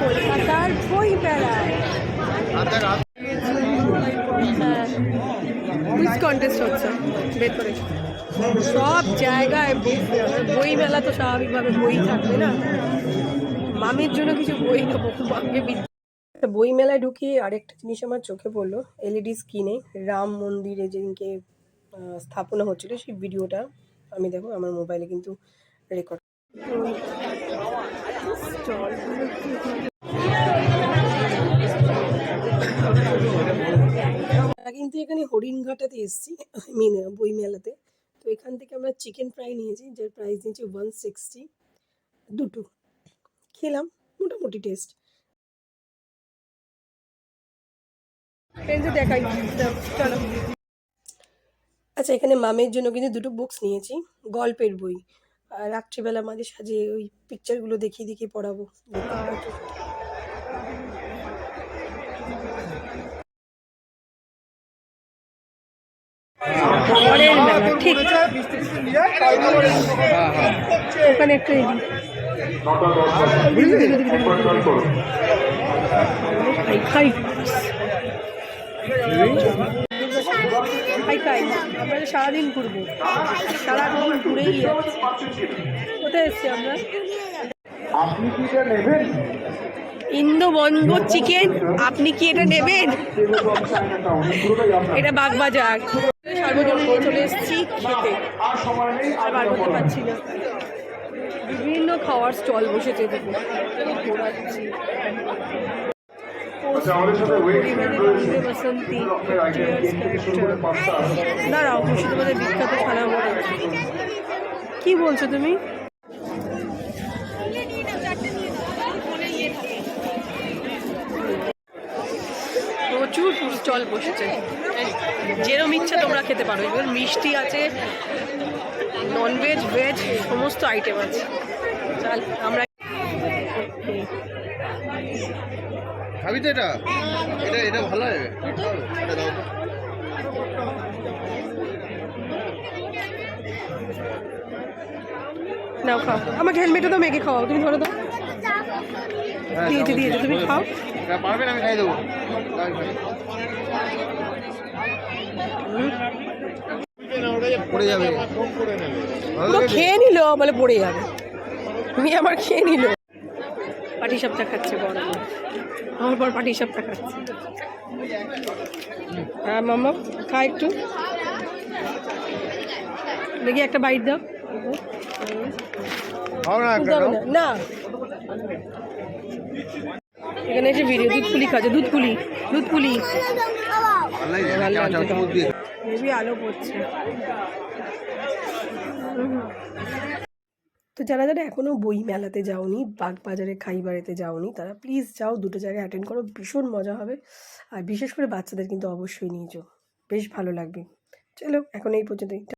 কলকাতার বই কন্টেস্ট হচ্ছে সব জায়গায় বই বই মেলা তো স্বাভাবিকভাবে বই থাকবে না। মামের জন্য কিছু বই নেব, মামকে বই মেলায় ঢুকিয়ে আরেকটা জিনিস আমার চোখে পড়ল এলইডি স্ক্রিনে রাম মন্দিরে যেদিনকে স্থাপনা হচ্ছিল, সেই ভিডিওটা আমি দেখো, আমার মোবাইলে কিন্তু রেকর্ড কিন্তু এখানে হরিণঘাটাতে এসেছি মিন বই মেলাতে তো এখান থেকে আমরা চিকেন ফ্রাই নিয়েছি, যার প্রাইস নিয়েছি ওয়ান সিক্সটি দুটো। খেলাম, মোটামুটি টেস্ট দেখাই আচ্ছা এখানে মামের জন্য কিন্তু দুটো বুকস নিয়েছি, গল্পের বই। রাত্রিবেলা মাঝে সাজিয়ে ওই পিকচারগুলো দেখিয়ে দেখিয়ে পড়াবো। ঠিক। ওখানে একটু আমরা সারাদিন ঘুরবো। সারাদিন ঘুরেই যাচ্ছি কোথায় এসছি আমরা? আপনি কি এটা নেবেন? ইন্দো চিকেন আপনি কি এটা নেবেন? এটা বাগবাজার। সার্বজনীন চলে এসেছি খেতে। আর বার করতে পারছি না। বিভিন্ন খাওয়ার স্টল বসেছে দেখুন। ঘোরাচ্ছি। আচ্ছা, দাঁড়াও মুর্শিদাবাদের বিখ্যাত মোড় কি বলছো তুমি? প্রচুর স্টল বসেছে। যেরম ইচ্ছা তোমরা খেতে পারো। এবার মিষ্টি আছে ননভেজ ভেজ সমস্ত আইটেম আছে। চাল আমরা খাবি তো এটা? এটা এটা ভালো হবে এটা দাও তো। নাও খাও। আমাকে হেলমেটও তো মেঘে খাও তুমি ধরো দাও। দিয়েছে দাও। দিয়েছে তুমি খাও। এটা পারবেন আমি খাই দেবো। দাও, পড়ে যাবে? খেয়ে নিল বলে পড়ে যাবে। তুমি আমার খেয়ে নিল। পাটি সাপটা খাচ্ছে বড় আমার পর পাটি সাপটা খাচ্ছে। হ্যাঁ মামা খা একটু। দেখি একটা বাইট দাও। না? এখানে এসে ভিডিও দুধ পুলি খাচ্ছে দুধ পুলি দুধ পুলি। দিয়ে। মেবি আলো পড়ছে। তো যারা যারা এখনও বই মেলাতে যাওনি বাগবাজারে খাইবাড়িতে যাওনি তারা প্লিজ যাও দুটো জায়গায় অ্যাটেন্ড করো ভীষণ মজা হবে। আর বিশেষ করে বাচ্চাদের কিন্তু অবশ্যই নিয়ে যাও। বেশ ভালো লাগবে। চলো এখন এই পর্যন্তই।